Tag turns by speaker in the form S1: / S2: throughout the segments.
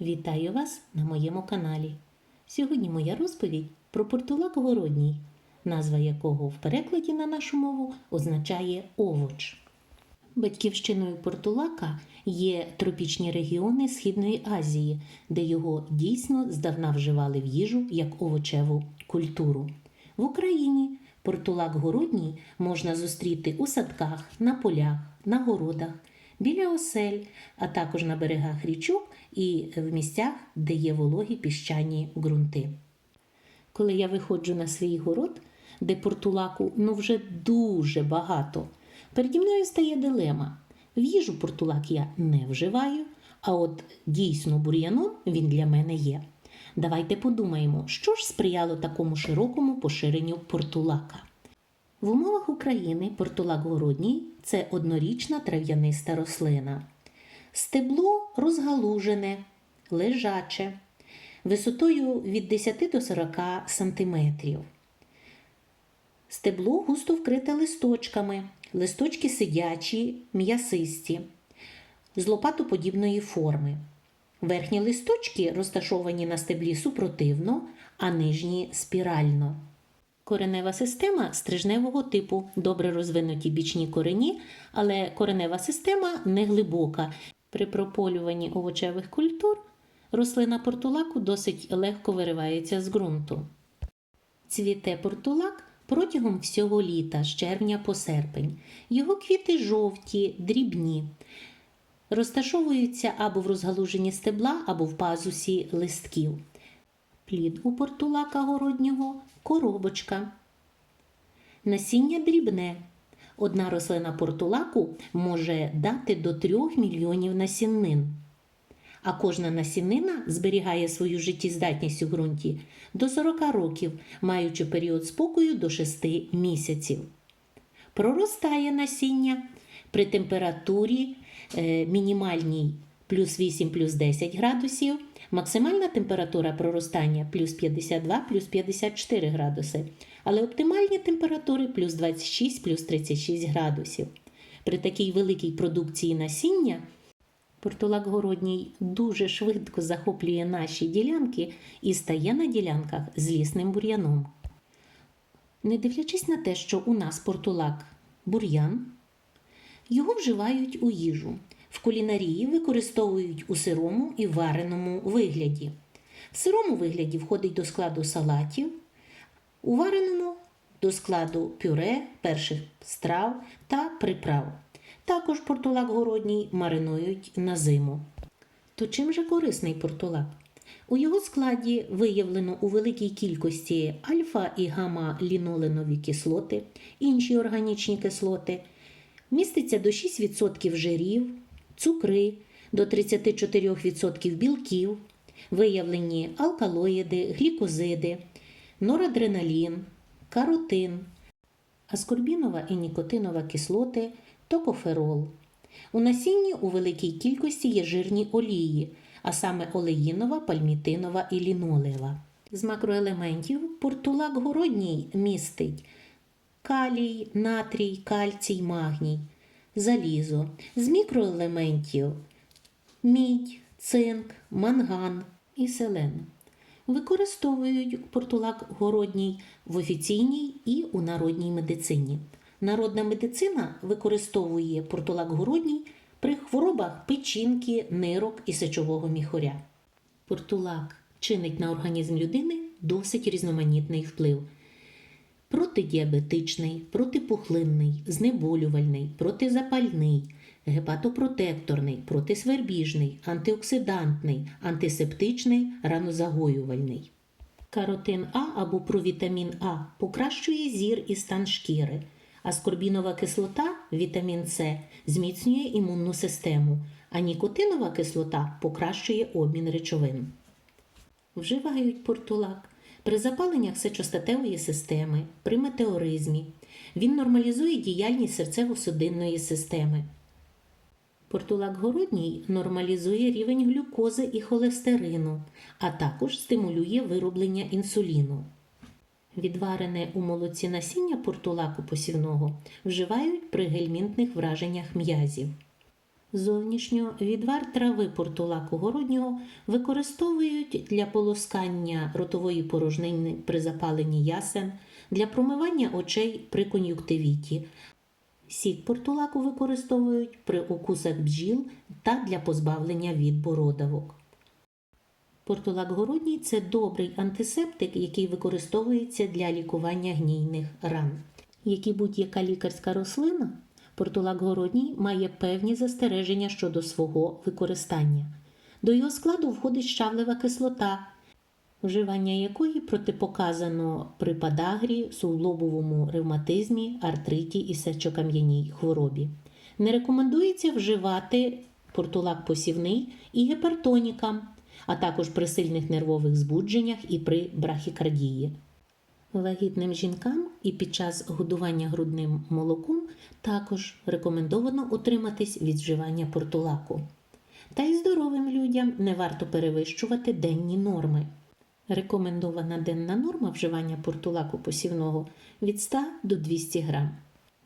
S1: Вітаю вас на моєму каналі. Сьогодні моя розповідь про портулак городній, назва якого в перекладі на нашу мову означає овоч. Батьківщиною портулака є тропічні регіони Східної Азії, де його дійсно здавна вживали в їжу як овочеву культуру. В Україні портулак городній можна зустріти у садках, на полях, на городах, біля осель, а також на берегах річок і в місцях, де є вологі піщані ґрунти. Коли я виходжу на свій город, де портулаку ну вже дуже багато, переді мною стає дилема. В їжу портулак я не вживаю, а от дійсно бур'яном він для мене є. Давайте подумаємо, що ж сприяло такому широкому поширенню портулака. В умовах України портулак городній це однорічна трав'яниста рослина. Стебло розгалужене, лежаче, висотою від 10 до 40 см. Стебло густо вкрите листочками, листочки сидячі, м'ясисті, з лопатоподібної форми. Верхні листочки розташовані на стеблі супротивно, а нижні спірально. Коренева система стрижневого типу, добре розвинуті бічні корені, але коренева система не глибока. При прополюванні овочевих культур рослина портулаку досить легко виривається з ґрунту. Цвіте портулак протягом всього літа, з червня по серпень. Його квіти жовті, дрібні. Розташовуються або в розгалуженні стебла, або в пазусі листків. Плід у портулака городнього коробочка. Насіння дрібне. Одна рослина портулаку може дати до 3 мільйонів насіннин. А кожна насіннина зберігає свою життєздатність у ґрунті до 40 років, маючи період спокою до 6 місяців. Проростає насіння при температурі е, мінімальній плюс 8 плюс 10 градусів, максимальна температура проростання плюс 52 плюс 54 градуси, але оптимальні температури плюс 26 плюс 36 градусів. При такій великій продукції насіння портулак городній дуже швидко захоплює наші ділянки і стає на ділянках злісним бур'яном. Не дивлячись на те, що у нас портулак бур'ян, його вживають у їжу. В кулінарії використовують у сирому і вареному вигляді. В сирому вигляді входить до складу салатів, у вареному до складу пюре, перших страв та приправ. Також портулак городній маринують на зиму. То чим же корисний портулак? У його складі виявлено у великій кількості альфа і гамма-ліноленові кислоти, інші органічні кислоти, міститься до 6% жирів, цукри, до 34% білків, виявлені алкалоїди, глікозиди, норадреналін, каротин, аскорбінова і нікотинова кислоти, токоферол. У насінні у великій кількості є жирні олії, а саме олеїнова, пальмітинова і лінолева. З макроелементів портулак городній містить калій, натрій, кальцій, магній, залізо. З мікроелементів мідь, цинк, манган і селен. Використовують портулак городній в офіційній і у народній медицині. Народна медицина використовує портулак городній при хворобах печінки, нирок і сечового міхоря. Портулак чинить на організм людини досить різноманітний вплив. Протидіабетичний, протипухлинний, знеболювальний, протизапальний, гепатопротекторний, протисвербіжний, антиоксидантний, антисептичний, ранозагоювальний. Каротин А або провітамін А покращує зір і стан шкіри. Аскорбінова кислота, вітамін С, зміцнює імунну систему, а нікотинова кислота покращує обмін речовин. Вживають портулак при запаленнях сечостатевої системи, при метеоризмі. Він нормалізує діяльність серцево-судинної системи. Портулак городній нормалізує рівень глюкози і холестерину, а також стимулює вироблення інсуліну. Відварене у молоці насіння портулаку посівного вживають при гельмінтних враженнях м'язів. Зовнішньо відвар трави портулаку городнього використовують для полоскання ротової порожнини при запаленні ясен, для промивання очей при кон'юктивіті. Сік портулаку використовують при укусах бджіл та для позбавлення від бородавок. Портулак городній це добрий антисептик, який використовується для лікування гнійних ран. Як і будь-яка лікарська рослина, портулак городній має певні застереження щодо свого використання. До його складу входить щавлева кислота, вживання якої протипоказано при падагрі, суглобовому ревматизмі, артриті і сечокам'яній хворобі. Не рекомендується вживати портулак посівний і гепертонікам, а також при сильних нервових збудженнях і при брахікардії. Вагітним жінкам і під час годування грудним молоком також рекомендовано утриматись від вживання портулаку. Та й здоровим людям не варто перевищувати денні норми. Рекомендована денна норма вживання портулаку посівного від 100 до 200 грам.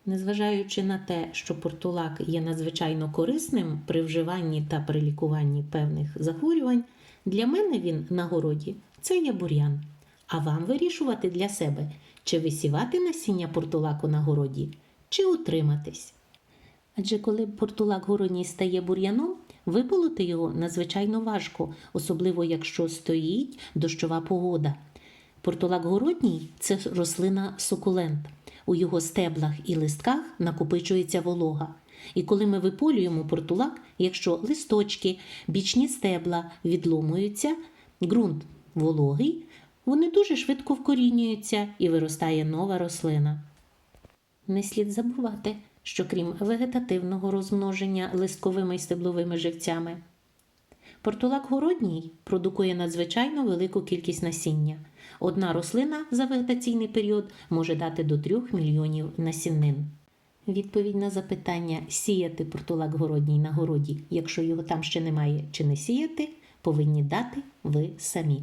S1: Незважаючи на те, що портулак є надзвичайно корисним при вживанні та при лікуванні певних захворювань, для мене він на городі це є бур'ян. А вам вирішувати для себе, чи висівати насіння портулаку на городі, чи утриматись. Адже коли портулак городній стає бур'яном, виполоти його надзвичайно важко, особливо якщо стоїть дощова погода. Портулак городній це рослина сукулент. У його стеблах і листках накопичується волога. І коли ми виполюємо портулак, якщо листочки, бічні стебла відломуються, ґрунт вологий, вони дуже швидко вкорінюються і виростає нова рослина. Не слід забувати, що крім вегетативного розмноження листковими і стебловими живцями, портулак городній продукує надзвичайно велику кількість насіння. Одна рослина за вегетаційний період може дати до 3 мільйонів насінин. Відповідь на запитання сіяти портулак городній на городі, якщо його там ще немає, чи не сіяти, повинні дати ви самі.